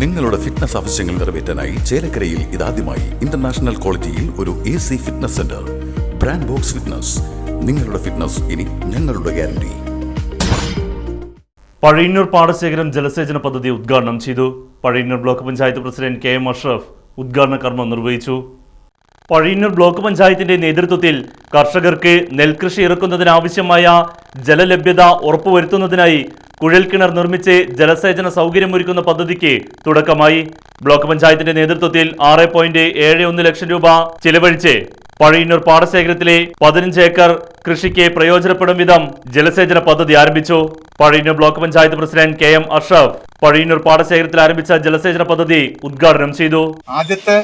നിങ്ങളുടെ ഫിറ്റ്നസ് ആവശ്യങ്ങൾ നിറവേറ്റാനായി ചേലക്കരയിൽ ഇതാദ്യമായി ഇന്റർനാഷണൽ ക്വാളിറ്റിയിൽ ഒരു A C fitness centre brand box fitness നിങ്ങളുടെ ഫിറ്റ്നസ് ഇനി ഞങ്ങളുടെ ഗ്യാരണ്ടി പഴയന്നൂർ പാടശേഖരം ജലസേചന പദ്ധതി ഉദ്ഘാടനം ചെയ്തു. Pazhayannur block panchayat president K M Ashraf ഉദ്ഘാടന കർമ്മം നിർവഹിച്ചു. പഴയന്നൂർ ബ്ലോക്ക് പഞ്ചായത്തിന്റെ നേതൃത്വത്തിൽ കർഷകർക്ക് നെൽകൃഷി ഇറക്കുന്നതിനാവശ്യമായ ജലലഭ്യത ഉറപ്പുവരുത്തുന്നതിനായി കുഴൽക്കിണർ നിർമ്മിച്ച് ജലസേചന സൗകര്യമൊരുക്കുന്ന പദ്ധതിക്ക് തുടക്കമായി. ബ്ലോക്ക് പഞ്ചായത്തിന്റെ നേതൃത്വത്തിൽ ആറ് പോയിന്റ് ഏഴ് ഒന്ന് ലക്ഷം രൂപ ചിലവഴിച്ച് പഴയന്നൂർ പാടശേഖരത്തിലെ പതിനഞ്ച് ഏക്കർ കൃഷിക്ക് പ്രയോജനപ്പെടും വിധം ജലസേചന പദ്ധതി ആരംഭിച്ചു. Pazhayannur block panchayat president K M Ashraf Pazhayannur പാടശേഖരത്തിൽ ആരംഭിച്ച ജലസേചന പദ്ധതി ഉദ്ഘാടനം ചെയ്തു. ആദ്യത്തെ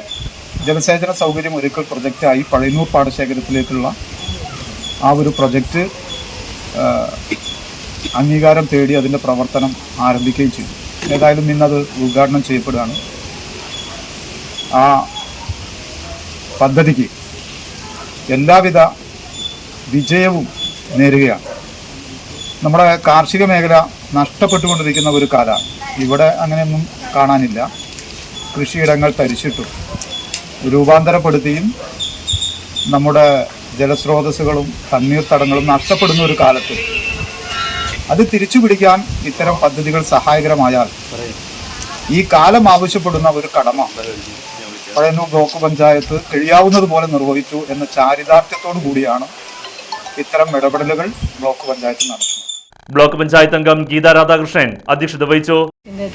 ജലസേചന സൗകര്യം ഒരുക്കൽ പ്രൊജക്റ്റായി പഴയന്നൂർ പാടശേഖരത്തിലേക്കുള്ള ആ ഒരു പ്രൊജക്റ്റ് അംഗീകാരം തേടി അതിന്റെ പ്രവർത്തനം ആരംഭിക്കുകയും ചെയ്തു. ഏതായാലും ഇന്നത് ഉദ്ഘാടനം ചെയ്യപ്പെടുകയാണ്. ആ പദ്ധതിക്ക് എല്ലാവിധ വിജയവും നേരുകയാണ്. നമ്മുടെ കാർഷിക മേഖല നഷ്ടപ്പെട്ടുകൊണ്ടിരിക്കുന്ന ഒരു കാലമാണ് ഇവിടെ അങ്ങനെയൊന്നും കാണാനില്ല. കൃഷിയിടങ്ങൾ തരിച്ചിട്ടും രൂപാന്തരപ്പെടുത്തിയും നമ്മുടെ ജലസ്രോതസ്സുകളും തണ്ണീർത്തടങ്ങളും നഷ്ടപ്പെടുന്ന ഒരു കാലത്ത് അത് തിരിച്ചു പിടിക്കാൻ ഇത്തരം പദ്ധതികൾ സഹായകരമായാൽ ഈ കാലം ആവശ്യപ്പെടുന്ന ഒരു കടമ പഴയന്നൂർ ബ്ലോക്ക് പഞ്ചായത്ത് കഴിയാവുന്നത് പോലെ നിർവഹിച്ചു എന്ന ചാരിതാർത്ഥ്യത്തോടു കൂടിയാണ് ഇത്തരം ഇടപെടലുകൾ ബ്ലോക്ക് പഞ്ചായത്ത് നടത്തുന്നത്. ബ്ലോക്ക് പഞ്ചായത്ത് അംഗം ഗീത രാധാകൃഷ്ണൻ അധ്യക്ഷത വഹിച്ചു.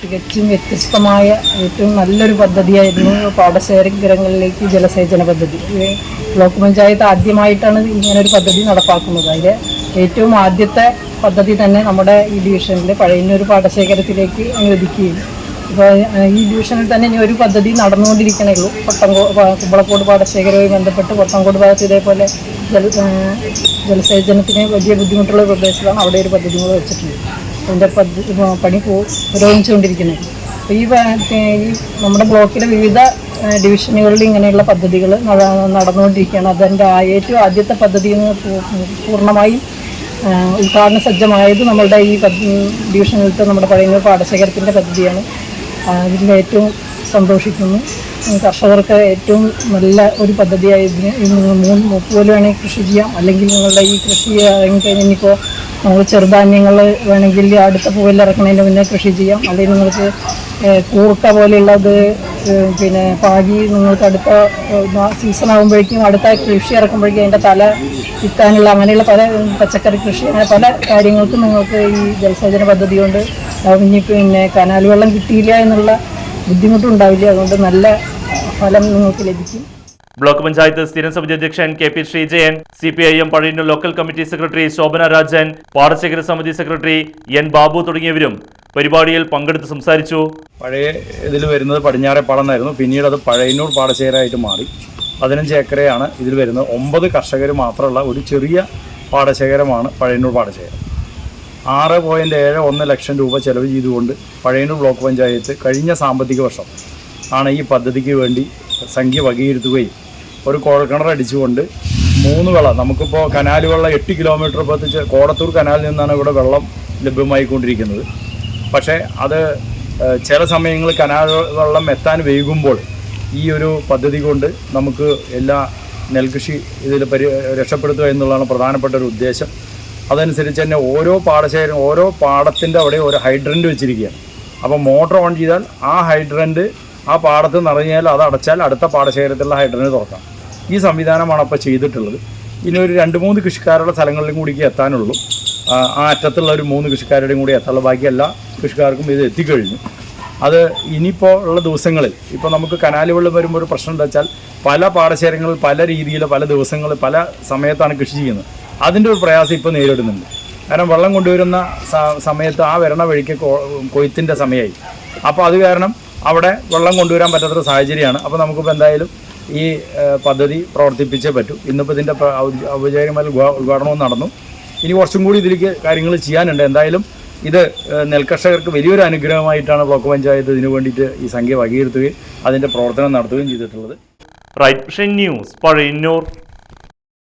തികച്ചും വ്യത്യസ്തമായ ഏറ്റവും നല്ലൊരു പദ്ധതിയായിരുന്നു പാടശേഖരങ്ങളിലേക്ക് ജലസേചന പദ്ധതി. ബ്ലോക്ക് പഞ്ചായത്ത് ആദ്യമായിട്ടാണ് ഇങ്ങനെ ഒരു പദ്ധതി നടപ്പാക്കുന്നത്. അതിൽ ഏറ്റവും ആദ്യത്തെ പദ്ധതി തന്നെ നമ്മുടെ ഈ ഡിവിഷനിൽ പഴയന്നൂർ പാടശേഖരത്തിലേക്ക് അനുവദിക്കുകയും ഇപ്പോൾ ഈ ഡിവിഷനിൽ തന്നെ ഇനി ഒരു പദ്ധതി നടന്നുകൊണ്ടിരിക്കണേ ഉള്ളൂ. പൊട്ടങ്കോ പ- കുമ്പളക്കോട് പാടശേഖരവുമായി ബന്ധപ്പെട്ട് പൊട്ടംകോട് ഭാഗത്ത് ഇതേപോലെ ജല ജലസേചനത്തിന് വലിയ ബുദ്ധിമുട്ടുള്ള പ്രദേശത്താണ് അവിടെ ഒരു പദ്ധതി കൂടെ വെച്ചിട്ടുണ്ട് അതിന്റെ പദ്ധതി പണി പുരോഗമിച്ചുകൊണ്ടിരിക്കുന്നത്. അപ്പോൾ ഈ ഈ നമ്മുടെ ബ്ലോക്കിലെ വിവിധ ഡിവിഷനുകളിൽ ഇങ്ങനെയുള്ള പദ്ധതികൾ നടന്നുകൊണ്ടിരിക്കുകയാണ്. അതിന്റെ ഏറ്റവും ആദ്യത്തെ പദ്ധതി പൂർണമായും ഉദ്ഘാടന സജ്ജമായത് നമ്മളുടെ ഈ ഡിവിഷനിലത്തെ നമ്മുടെ പഴയ പാടശേഖരത്തിന്റെ പദ്ധതിയാണ്. ഇതിന് ഏറ്റവും സന്തോഷിക്കുന്നു. കർഷകർക്ക് ഏറ്റവും നല്ല ഒരു പദ്ധതിയായി ഇതിന് മൂന്ന് മുപ്പത് വേണമെങ്കിൽ കൃഷി ചെയ്യാം. അല്ലെങ്കിൽ നിങ്ങളുടെ ഈ കൃഷി ഇറങ്ങിക്കഴിഞ്ഞാൽ ഇനിയിപ്പോൾ നമ്മൾ ചെറുധാന്യങ്ങൾ വേണമെങ്കിൽ അടുത്ത പൂവിൽ ഇറക്കണതിന്റെ മുന്നേ കൃഷി ചെയ്യാം. അല്ലെങ്കിൽ നിങ്ങൾക്ക് കൂർക്ക പോലെയുള്ളത് പിന്നെ പാകി നിങ്ങൾക്ക് അടുത്ത സീസൺ ആകുമ്പോഴേക്കും അടുത്ത കൃഷി ഇറക്കുമ്പോഴേക്കും അതിന്റെ തല വിൽക്കാനുള്ള അങ്ങനെയുള്ള പല പച്ചക്കറി കൃഷി അങ്ങനെ പല കാര്യങ്ങൾക്കും നിങ്ങൾക്ക് ഈ ജലസേചന പദ്ധതി കൊണ്ട് ഇനി പിന്നെ കനാൽ വെള്ളം കിട്ടിയില്ല എന്നുള്ള ബുദ്ധിമുട്ടുണ്ടാവില്ല അതുകൊണ്ട് നല്ല ഫലം നിങ്ങൾക്ക് ലഭിക്കും. ബ്ലോക്ക് പഞ്ചായത്ത് സ്ഥിരം സമിതി അധ്യക്ഷൻ K P Sreejayan C P I M Pazhayannur local committee secretary Shobhana Rajan പാടശേഖര സമിതി സെക്രട്ടറി എൻ ബാബു തുടങ്ങിയവരും പരിപാടിയിൽ പങ്കെടുത്ത് സംസാരിച്ചു. പഴയ ഇതിൽ വരുന്നത് പടിഞ്ഞാറെ എന്നായിരുന്നു പിന്നീട് അത് പഴയന്നൂർ പാടശേഖരമായിട്ട് മാറി. പതിനഞ്ച് ഏക്കറയാണ് ഇതിൽ വരുന്നത്. ഒമ്പത് കർഷകർ മാത്രമുള്ള ഒരു ചെറിയ പാടശേഖരമാണ് പഴയന്നൂർ പാടശേഖരം. ആറ് പോയിന്റ് ഏഴ് ഒന്ന് ലക്ഷം രൂപ ചെലവ് ചെയ്തുകൊണ്ട് പഴയന്നൂർ ബ്ലോക്ക് പഞ്ചായത്ത് കഴിഞ്ഞ സാമ്പത്തിക വർഷം ആണ് ഈ പദ്ധതിക്ക് വേണ്ടി സംഖ്യ വകയിരുത്തുകയും ഒരു കുഴൽക്കിണർ അടിച്ചുകൊണ്ട് മൂന്ന് വെള്ളം നമുക്കിപ്പോൾ കനാൽ വെള്ളം എട്ട് കിലോമീറ്റർ പത്തിച്ച് കോടത്തൂർ കനാലിൽ നിന്നാണ് ഇവിടെ വെള്ളം ലഭ്യമായിക്കൊണ്ടിരിക്കുന്നത്. പക്ഷേ അത് ചില സമയങ്ങളിൽ കനാൽ വെള്ളം എത്താൻ വൈകുമ്പോൾ ഈ ഒരു പദ്ധതി കൊണ്ട് നമുക്ക് എല്ലാ നെൽകൃഷി ഇതിൽ പരി രക്ഷപ്പെടുത്തുക എന്നുള്ളതാണ് പ്രധാനപ്പെട്ട ഒരു ഉദ്ദേശം. അതനുസരിച്ച് തന്നെ ഓരോ പാടശേഖരം ഓരോ പാടത്തിന്റെ അവിടെ ഒരു ഹൈഡ്രന്റ് വെച്ചിരിക്കുകയാണ്. അപ്പോൾ മോട്ടർ ഓൺ ചെയ്താൽ ആ ഹൈഡ്രന്റ് ആ പാടത്ത് നിറഞ്ഞാൽ അത് അടച്ചാൽ അടുത്ത പാടശേഖരത്തിലുള്ള ഹൈഡ്രന്റ് തുറക്കാം. ഈ സംവിധാനമാണ് അപ്പോൾ ചെയ്തിട്ടുള്ളത്. ഇനി ഒരു രണ്ട് മൂന്ന് കൃഷിക്കാരുടെ സ്ഥലങ്ങളിലും കൂടിക്ക് എത്താനുള്ളൂ. ആ അറ്റത്തുള്ള ഒരു മൂന്ന് കൃഷിക്കാരുടെയും കൂടി എത്താനുള്ള ബാക്കി എല്ലാ കൃഷിക്കാർക്കും ഇത് എത്തിക്കഴിഞ്ഞു. അത് ഇനിയിപ്പോൾ ഉള്ള ദിവസങ്ങളിൽ ഇപ്പോൾ നമുക്ക് കനാല് വെള്ളം വരുമ്പോൾ ഒരു പ്രശ്നം എന്താ വെച്ചാൽ പല പാടശേഖരങ്ങളിൽ പല രീതിയിൽ പല ദിവസങ്ങൾ പല സമയത്താണ് കൃഷി ചെയ്യുന്നത്. അതിന്റെ ഒരു പ്രയാസം ഇപ്പോൾ നേരിടുന്നുണ്ട്. കാരണം വെള്ളം കൊണ്ടുവരുന്ന സമയത്ത് ആ വരണ വഴിക്ക് കൊയ്ത്തിന്റെ സമയമായി. അപ്പോൾ അത് കാരണം അവിടെ വെള്ളം കൊണ്ടുവരാൻ പറ്റാത്തൊരു സാഹചര്യമാണ്. അപ്പോൾ നമുക്കിപ്പോൾ എന്തായാലും ഈ പദ്ധതി പ്രവർത്തിപ്പിച്ചേ പറ്റൂ. ഇന്നിപ്പോൾ ഇതിന്റെ ഔപചാരികമായ ഉദ്ഘാടനവും നടന്നു. ഇനി കുറച്ചും കൂടി ഇതിലേക്ക് കാര്യങ്ങൾ ചെയ്യാനുണ്ട്. എന്തായാലും ഇത് നെൽകർഷകർക്ക് വലിയൊരു അനുഗ്രഹമായിട്ടാണ് ബ്ലോക്ക് പഞ്ചായത്ത് ഇതിനു വേണ്ടിയിട്ട് ഈ സംഖ്യ വകയിരുത്തുകയും അതിന്റെ പ്രവർത്തനം നടത്തുകയും ചെയ്തിട്ടുള്ളത്. Right news Pazhayannur.